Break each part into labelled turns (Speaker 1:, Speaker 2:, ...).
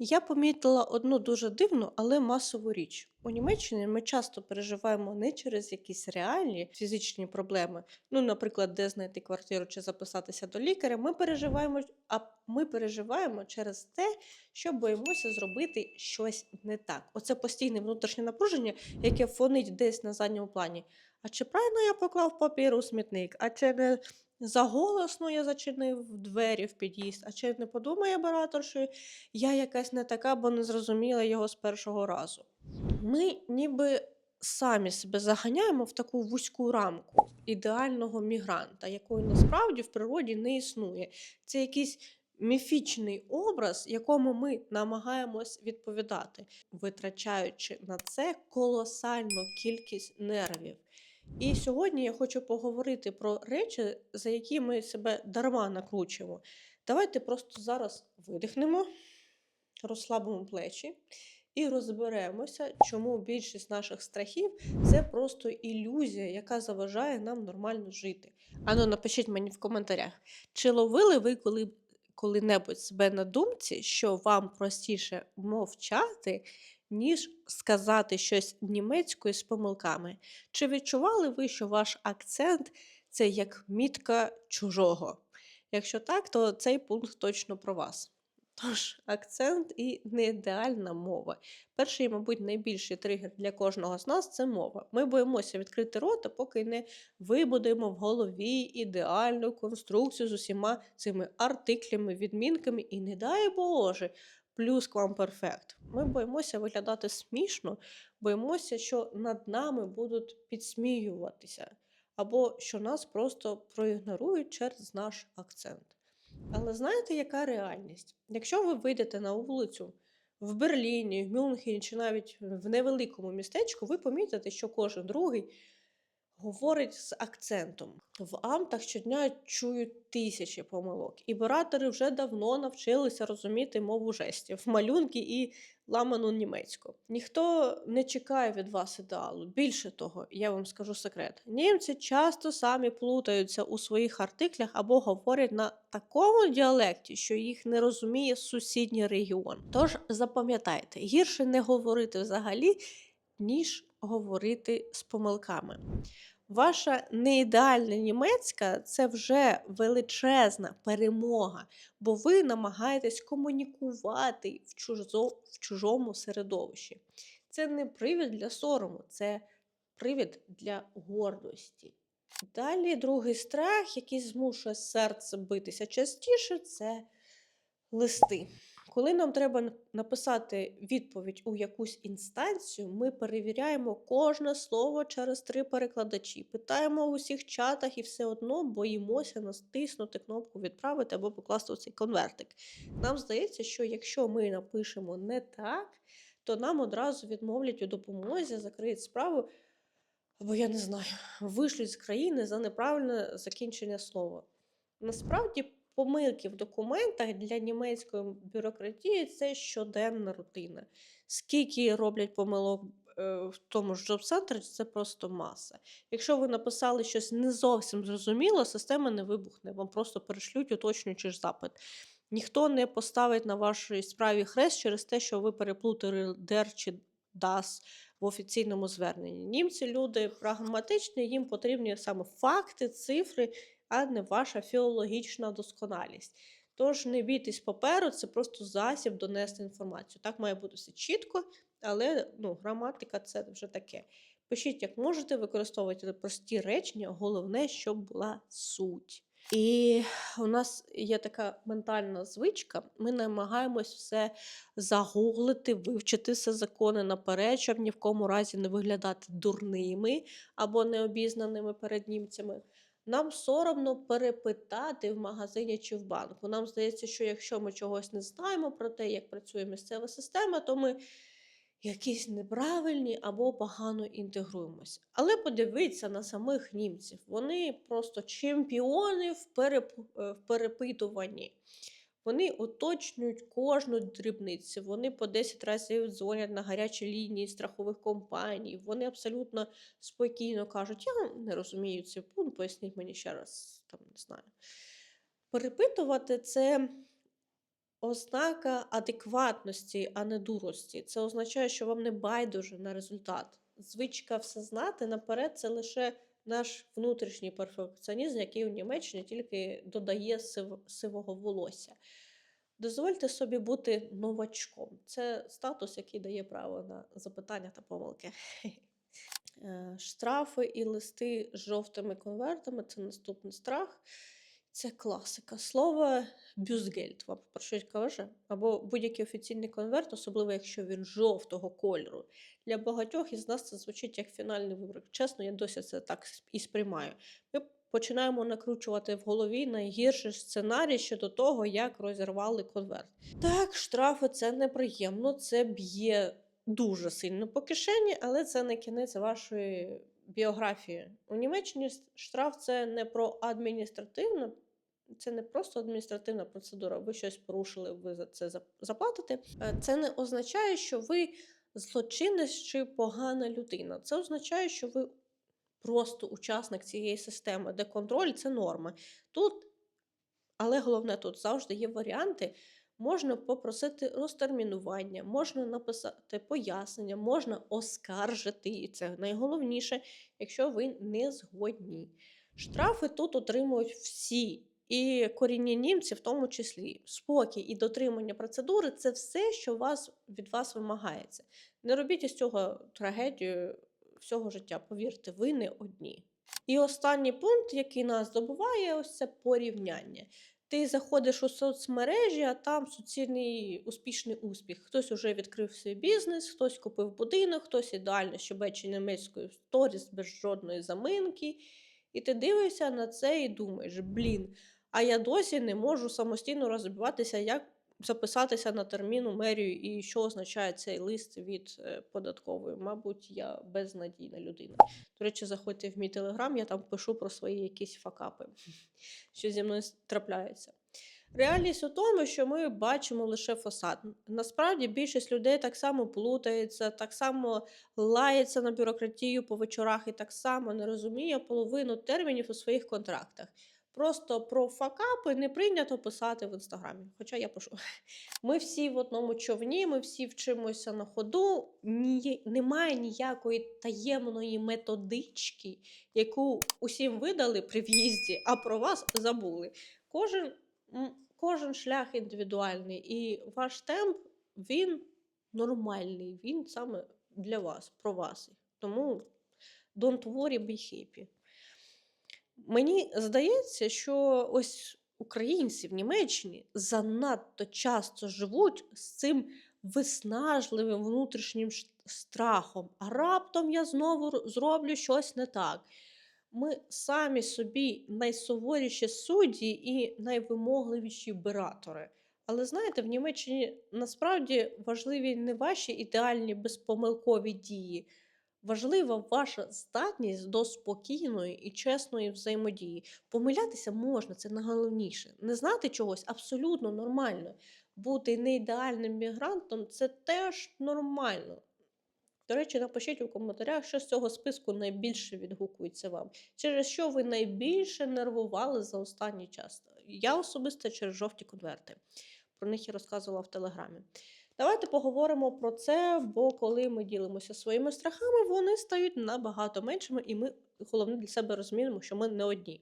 Speaker 1: Я помітила одну дуже дивну, але масову річ. У Німеччині ми часто переживаємо не через якісь реальні фізичні проблеми, ну, наприклад, де знайти квартиру чи записатися до лікаря. Ми переживаємо, а ми переживаємо через те, що боїмося зробити щось не так. Оце постійне внутрішнє напруження, яке фонить десь на задньому плані. А чи правильно я поклав папір у смітник? А чи не заголосно я зачинив двері в під'їзд? А чи не подумає оператор, що я якась не така, бо не зрозуміла його з першого разу. Ми ніби самі себе заганяємо в таку вузьку рамку ідеального мігранта, якої насправді в природі не існує. Це якийсь міфічний образ, якому ми намагаємось відповідати, витрачаючи на це колосальну кількість нервів. І сьогодні я хочу поговорити про речі, за які ми себе дарма накручуємо. Давайте просто зараз видихнемо, розслабимо плечі і розберемося, чому більшість наших страхів це просто ілюзія, яка заважає нам нормально жити. Ану, напишіть мені в коментарях, чи ловили ви коли, коли-небудь себе на думці, що вам простіше мовчати, ніж сказати щось німецькою з помилками? Чи відчували ви, що ваш акцент це як мітка чужого? Якщо так, то цей пункт точно про вас. Тож, акцент і не ідеальна мова. Перший, мабуть, найбільший тригер для кожного з нас це мова. Ми боїмося відкрити рота, поки не вибудуємо в голові ідеальну конструкцію з усіма цими артиклями, відмінками і, не дай Боже, плюс-квамперфект. Ми боїмося виглядати смішно, боїмося, що над нами будуть підсміюватися, або що нас просто проігнорують через наш акцент. Але знаєте, яка реальність? Якщо ви вийдете на вулицю в Берліні, в Мюнхені чи навіть в невеликому містечку, ви помітите, що кожен другий говорить з акцентом. В Амтах щодня чують тисячі помилок. І оператори вже давно навчилися розуміти мову жестів, малюнки і ламану німецьку. Ніхто не чекає від вас ідеалу. Більше того, я вам скажу секрет. Німці часто самі плутаються у своїх артиклях або говорять на такому діалекті, що їх не розуміє сусідній регіон. Тож запам'ятайте, гірше не говорити взагалі, ніж говорити з помилками. Ваша неідеальна німецька це вже величезна перемога, бо ви намагаєтесь комунікувати в, чужо, в чужому середовищі. Це не привід для сорому, це привід для гордості. Далі другий страх, який змушує серце битися частіше, це листи. Коли нам треба написати відповідь у якусь інстанцію, ми перевіряємо кожне слово через три перекладачі, питаємо в усіх чатах і все одно боїмося натиснути кнопку відправити або покласти у цей конвертик. Нам здається, що якщо ми напишемо не так, то нам одразу відмовлять у допомозі, закриють справу, або я не знаю, вишлють з країни за неправильне закінчення слова. Насправді, помилки в документах для німецької бюрократії це щоденна рутина. Скільки роблять помилок е, в тому ж джоб-центрі, це просто маса. Якщо ви написали щось не зовсім зрозуміло, система не вибухне, вам просто перешлють уточнюючи запит. Ніхто не поставить на вашій справі хрест через те, що ви переплутали der чи das в офіційному зверненні. Німці люди прагматичні, їм потрібні саме факти, цифри, а не ваша філологічна досконалість. Тож не бійтесь паперу, це просто засіб донести інформацію. Так має бути все чітко, але ну, граматика це вже таке. Пишіть, як можете, використовуйте прості речення, головне, щоб була суть. І у нас є така ментальна звичка, ми намагаємось все загуглити, вивчити все закони наперед, щоб ні в кому разі не виглядати дурними або необізнаними перед німцями. Нам соромно перепитати в магазині чи в банку. Нам здається, що якщо ми чогось не знаємо про те, як працює місцева система, то ми якісь неправильні або погано інтегруємося. Але подивіться на самих німців. Вони просто чемпіони в, е, перепитуванні. Вони уточнюють кожну дрібницю. Вони по 10 разів дзвонять на гарячі лінії страхових компаній. Вони абсолютно спокійно кажуть: я не розумію цей пункт, поясніть мені ще раз, там не знаю. Перепитувати це ознака адекватності, а не дурості. Це означає, що вам не байдуже на результат. Звичка все знати наперед це лише наш внутрішній перфекціонізм, який у Німеччині тільки додає сив- сивого волосся. Дозвольте собі бути новачком. Це статус, який дає право на запитання та помилки. Е, Штрафи і листи з жовтими конвертами це наступний страх. Це класика. Слово бюзгельд вам про щось каже, або будь-який офіційний конверт, особливо якщо він жовтого кольору. Для багатьох із нас це звучить як фінальний вибір. Чесно, я досі це так і сприймаю. Ми починаємо накручувати в голові найгірший сценарій щодо того, як розірвали конверт. Так, штрафи це неприємно, це б'є дуже сильно по кишені, але це не кінець вашої біографії. У Німеччині штраф це не про адміністративне, це не просто адміністративна процедура. Ви щось порушили, ви за це заплатите. Е, Це не означає, що ви злочинець чи погана людина. Це означає, що ви просто учасник цієї системи, де контроль це норма. Тут, але головне, тут завжди є варіанти. Можна попросити розтермінування, можна написати пояснення, можна оскаржити, і це найголовніше, якщо ви не згодні. Штрафи тут отримують всі, і корінні німці в тому числі. Спокій і дотримання процедури це все, що вас, від вас вимагається. Не робіть із цього трагедію всього життя. Повірте, ви не одні. І останній пункт, який нас добуває, ось це порівняння. Ти заходиш у соцмережі, а там суцільний успішний успіх. Хтось уже відкрив свій бізнес, хтось купив будинок, хтось ідеально щебече німецькою сторіс без жодної заминки. І ти дивишся на це і думаєш: блін, а я досі не можу самостійно розбиватися, як записатися на термін у мерію і що означає цей лист від е, податкової. Мабуть, я безнадійна людина. До речі, заходьте в мій телеграм, я там пишу про свої якісь факапи, що зі мною трапляється. Реальність у тому, що ми бачимо лише фасад. Насправді більшість людей так само плутається, так само лається на бюрократію по вечорах і так само не розуміє половину термінів у своїх контрактах. Просто про факапи не прийнято писати в інстаграмі. Хоча я пишу. Ми всі в одному човні, ми всі вчимося на ходу. Ні, немає ніякої таємної методички, яку усім видали при в'їзді, а про вас забули. Кожен, кожен шлях індивідуальний, і ваш темп він нормальний. Він саме для вас, про вас. Тому don't worry, be happy. Мені здається, що ось українці в Німеччині занадто часто живуть з цим виснажливим внутрішнім страхом. А раптом я знову зроблю щось не так. Ми самі собі найсуворіші судді і найвимогливіші биратори. Але знаєте, в Німеччині насправді важливі не ваші ідеальні безпомилкові дії. Важлива ваша здатність до спокійної і чесної взаємодії. Помилятися можна, це найголовніше. Не знати чогось абсолютно нормально. Бути неідеальним мігрантом це теж нормально. До речі, напишіть у коментарях, що з цього списку найбільше відгукується вам, через що ви найбільше нервували за останній час. Я особисто через жовті конверти. Про них я розказувала в телеграмі. Давайте поговоримо про це, бо коли ми ділимося своїми страхами, вони стають набагато меншими, і ми головне для себе розуміємо, що ми не одні.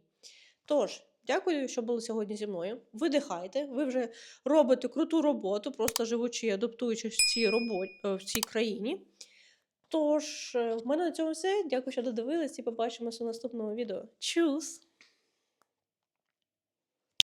Speaker 1: Тож, дякую, що були сьогодні зі мною. Видихайте, ви вже робите круту роботу, просто живучи і адаптуючись в цій роботі в цій країні. Тож, е, в мене на цьому все. Дякую, що додивились, і побачимося у наступному відео. Чус!